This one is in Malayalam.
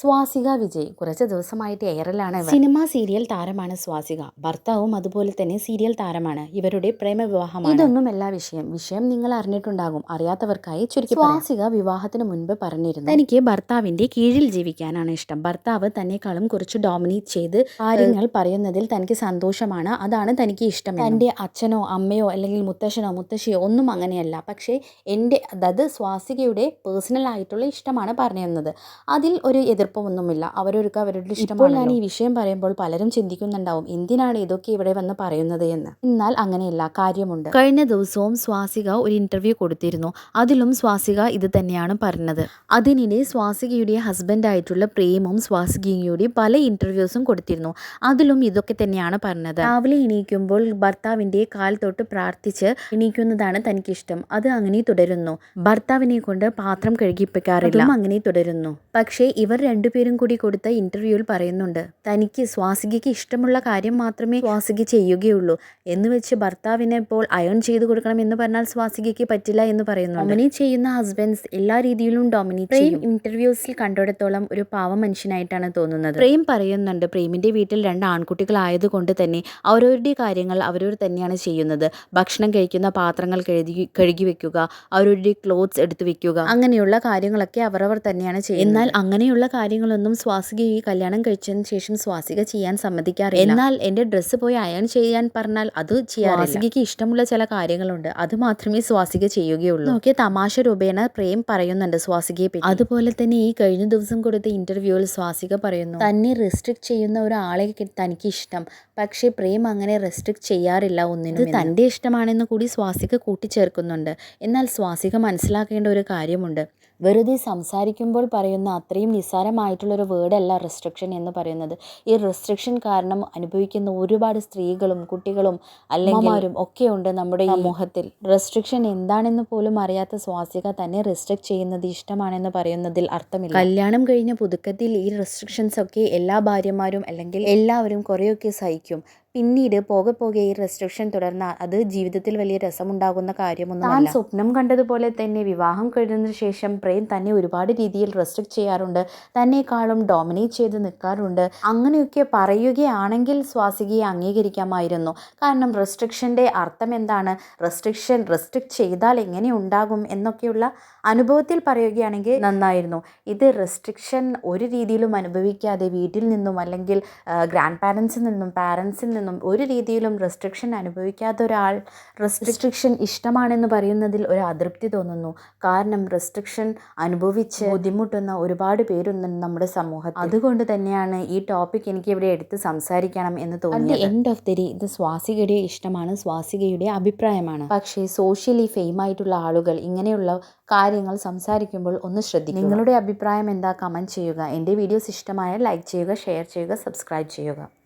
സ്വാസിക വിജയ് കുറച്ച് ദിവസമായിട്ട് എയറിലാണ്. സിനിമ സീരിയൽ താരമാണ് സ്വാസിക. ഭർത്താവും അതുപോലെ തന്നെ സീരിയൽ താരമാണ്. ഇവരുടെ പ്രേമ പ്രേമവിവാഹമാണ് ഇതൊന്നുമല്ല വിഷയം. വിഷയം നിങ്ങൾ അറിഞ്ഞിട്ടുണ്ടാകും. അറിയാത്തവർക്കായി ചുരുക്കി സ്വാസിക വിവാഹത്തിന് മുൻപ് പറഞ്ഞിരുന്നു. എനിക്ക് ഭർത്താവിന്റെ കീഴിൽ ജീവിക്കാനാണ് ഇഷ്ടം. ഭർത്താവ് തന്നെക്കാളും കുറച്ച് ഡോമിനേറ്റ് ചെയ്ത് കാര്യങ്ങൾ പറയുന്നതിൽ തനിക്ക് സന്തോഷമാണ്. അതാണ് തനിക്ക് ഇഷ്ടം തന്റെ അച്ഛനോ അമ്മയോ അല്ലെങ്കിൽ മുത്തശ്ശനോ മുത്തശ്ശിയോ ഒന്നും അങ്ങനെയല്ല. പക്ഷേ എന്റെ അതായത് സ്വാസികയുടെ പേഴ്സണൽ ആയിട്ടുള്ള ഇഷ്ടമാണ് പറഞ്ഞിരുന്നത്. അതിൽ ഒരു എതിർപ്പമൊന്നുമില്ല അവരൊരുക്ക അവരുടെ ഇഷ്ടമാണ് ഞാൻ ഈ വിഷയം പറയുമ്പോൾ പലരും ചിന്തിക്കുന്നുണ്ടാവും എന്തിനാണ് ഇതൊക്കെ ഇവിടെ വന്ന് പറയുന്നത് എന്ന്. എന്നാൽ അങ്ങനെയല്ല കാര്യമുണ്ട്. കഴിഞ്ഞ ദിവസവും സ്വാസിക ഒരു ഇന്റർവ്യൂ കൊടുത്തിരുന്നു. അതിലും സ്വാസിക ഇത് തന്നെയാണ് പറഞ്ഞത്. അതിനിടെ സ്വാസികയുടെ ഹസ്ബൻഡ് ഹസ്ബൻഡായിട്ടുള്ള പ്രേമും സ്വാസികയുടെ പല ഇന്റർവ്യൂസും കൊടുത്തിരുന്നു. അതിലും ഇതൊക്കെ തന്നെയാണ് പറഞ്ഞത്. രാവിലെ എണീക്കുമ്പോൾ ഭർത്താവിന്റെ കാൽ തൊട്ട് പ്രാർത്ഥിച്ച് എണീക്കുന്നതാണ് തനിക്കിഷ്ടം. അത് അങ്ങനെ തുടരുന്നു. ഭർത്താവിനെ കൊണ്ട് പാത്രം കഴുകിപ്പിക്കാറില്ല അങ്ങനെ തുടരുന്നു. പക്ഷേ ഇവർ രണ്ടുപേരും കൂടി കൊടുത്ത ഇന്റർവ്യൂവിൽ പറയുന്നുണ്ട് തനിക്ക് സ്വാസികയ്ക്ക് ഇഷ്ടമുള്ള കാര്യം മാത്രമേ സ്വാസിക ചെയ്യുകയുള്ളൂ. എന്ന് വെച്ച് ഭർത്താവിനെ ഇപ്പോൾ അയൺ ചെയ്തു കൊടുക്കണം എന്ന് പറഞ്ഞാൽ സ്വാസികയ്ക്ക് പറ്റില്ല എന്ന് പറയുന്നു ഡൊമിനേറ്റ് ചെയ്യുന്ന ഹസ്ബൻഡ്സ് എല്ലാ രീതിയിലും ഡോമിനേറ്റ് പ്രേം ഇന്റർവ്യൂസിൽ കണ്ടിടത്തോളം ഒരു പാവ മനുഷ്യനായിട്ടാണ് തോന്നുന്നത്. പ്രേം പറയുന്നുണ്ട് പ്രേമിന്റെ വീട്ടിൽ രണ്ട് ആൺകുട്ടികളായതുകൊണ്ട് തന്നെ അവരവരുടെ കാര്യങ്ങൾ അവരവർ തന്നെയാണ് ചെയ്യുന്നത്. ഭക്ഷണം കഴിക്കുന്ന പാത്രങ്ങൾ കഴുകി കഴുകി വെക്കുക അവരവരുടെ ക്ലോത്ത്സ് എടുത്തു വെക്കുക. അങ്ങനെയുള്ള കാര്യങ്ങളൊക്കെ അവരവർ തന്നെയാണ് ചെയ്യുന്നത്. എന്നാൽ അങ്ങനെയുള്ള കാര്യങ്ങളൊന്നും സ്വാസിക ഈ കല്യാണം കഴിച്ചതിന് ശേഷം സ്വാസിക ചെയ്യാൻ സമ്മതിക്കാറില്ല. എന്നാൽ എന്റെ ഡ്രസ്സ് പോയി അയൺ ചെയ്യാൻ പറഞ്ഞാൽ അത് ചെയ്യാൻ സ്വാസികയ്ക്ക് ഇഷ്ടമുള്ള ചില കാര്യങ്ങളുണ്ട്. അത് മാത്രമേ സ്വാസിക ചെയ്യുകയുള്ളൂ. നോക്കിയ തമാശ രൂപേണ പ്രേം പറയുന്നുണ്ട് സ്വാസികയെ പറ്റി. അതുപോലെ തന്നെ ഈ കഴിഞ്ഞ ദിവസം കൊടുത്ത ഇന്റർവ്യൂവിൽ സ്വാസിക പറയുന്നു തന്നെ റെസ്ട്രിക്ട് ചെയ്യുന്ന ഒരാളെ തനിക്ക് ഇഷ്ടം. പക്ഷേ പ്രേം അങ്ങനെ റെസ്ട്രിക്ട് ചെയ്യാറില്ല ഒന്നിനും ഇത് തന്റെ ഇഷ്ടമാണെന്ന് കൂടി സ്വാസിക കൂട്ടിച്ചേർക്കുന്നുണ്ട്. എന്നാൽ സ്വാസിക മനസ്സിലാക്കേണ്ട ഒരു കാര്യമുണ്ട്. വെറുതെ സംസാരിക്കുമ്പോൾ പറയുന്ന അത്രയും നിസ്സാരമായിട്ടുള്ളൊരു വേർഡല്ല റെസ്ട്രിക്ഷൻ എന്ന് പറയുന്നത്. ഈ റെസ്ട്രിക്ഷൻ കാരണം അനുഭവിക്കുന്ന ഒരുപാട് സ്ത്രീകളും കുട്ടികളും അല്ലെങ്കിലും ഒക്കെ ഉണ്ട് നമ്മുടെ ഈ സമൂഹത്തിൽ. റെസ്ട്രിക്ഷൻ എന്താണെന്ന് പോലും അറിയാത്ത സ്വാസിക തന്നെ റെസ്ട്രിക്ട് ചെയ്യുന്നത് ഇഷ്ടമാണെന്ന് പറയുന്നതിൽ അർത്ഥമില്ല. കല്യാണം കഴിഞ്ഞ പുതുക്കത്തിൽ ഈ റെസ്ട്രിക്ഷൻസ് ഒക്കെ എല്ലാ ഭാര്യമാരും അല്ലെങ്കിൽ എല്ലാവരും കുറേയൊക്കെ സഹിക്കും. പിന്നീട് പോകെ പോകെ ഈ റെസ്ട്രിക്ഷൻ തുടർന്നാൽ അത് ജീവിതത്തിൽ വലിയ രസമുണ്ടാകുന്ന കാര്യമൊന്നും താൻ സ്വപ്നം കണ്ടതുപോലെ തന്നെ വിവാഹം കഴിഞ്ഞതിന് ശേഷം പ്രേം തന്നെ ഒരുപാട് രീതിയിൽ റെസ്ട്രിക്ട് ചെയ്യാറുണ്ട്. തന്നെക്കാളും ഡോമിനേറ്റ് ചെയ്ത് നിൽക്കാറുണ്ട് അങ്ങനെയൊക്കെ പറയുകയാണെങ്കിൽ സ്വാസികയെ അംഗീകരിക്കാമായിരുന്നു. കാരണം റെസ്ട്രിക്ഷന്റെ അർത്ഥം എന്താണ്? റെസ്ട്രിക്ഷൻ റെസ്ട്രിക്ട് ചെയ്താൽ എങ്ങനെ ഉണ്ടാകും എന്നൊക്കെയുള്ള അനുഭവത്തിൽ പറയുകയാണെങ്കിൽ നന്നായിരുന്നു. ഇത് റെസ്ട്രിക്ഷൻ ഒരു രീതിയിലും അനുഭവിക്കാതെ വീട്ടിൽ നിന്നും അല്ലെങ്കിൽ ഗ്രാൻഡ് പാരൻസിൽ നിന്നും പാരൻസിൽ നിന്നും ഒരു രീതിയിലും റെസ്ട്രിക്ഷൻ അനുഭവിക്കാത്ത ഒരാൾ റെസ്ട്രിക്ഷൻ ഇഷ്ടമാണെന്ന് പറയുന്നതിൽ ഒരു അതൃപ്തി തോന്നുന്നു. കാരണം റെസ്ട്രിക്ഷൻ അനുഭവിച്ച് ബുദ്ധിമുട്ടുന്ന ഒരുപാട് പേരുണ്ട് നമ്മുടെ സമൂഹത്തിൽ. അതുകൊണ്ട് തന്നെയാണ് ഈ ടോപ്പിക് എനിക്ക് ഇവിടെ എടുത്ത് സംസാരിക്കണം എന്ന് തോന്നുന്നത് എൻഡ് ഓഫ് ദി ഡേ ഇത് സ്വാസികയുടെ ഇഷ്ടമാണ് സ്വാസികയുടെ അഭിപ്രായമാണ്. പക്ഷേ സോഷ്യലി ഫെയിം ആയിട്ടുള്ള ആളുകൾ ഇങ്ങനെയുള്ള കാര്യങ്ങൾ സംസാരിക്കുമ്പോൾ ഒന്ന് ശ്രദ്ധിക്കുക. നിങ്ങളുടെ അഭിപ്രായം എന്താ? കമന്റ് ചെയ്യുക. എന്റെ വീഡിയോസ് ഇഷ്ടമായാൽ ലൈക്ക് ചെയ്യുക ഷെയർ ചെയ്യുക സബ്സ്ക്രൈബ് ചെയ്യുക.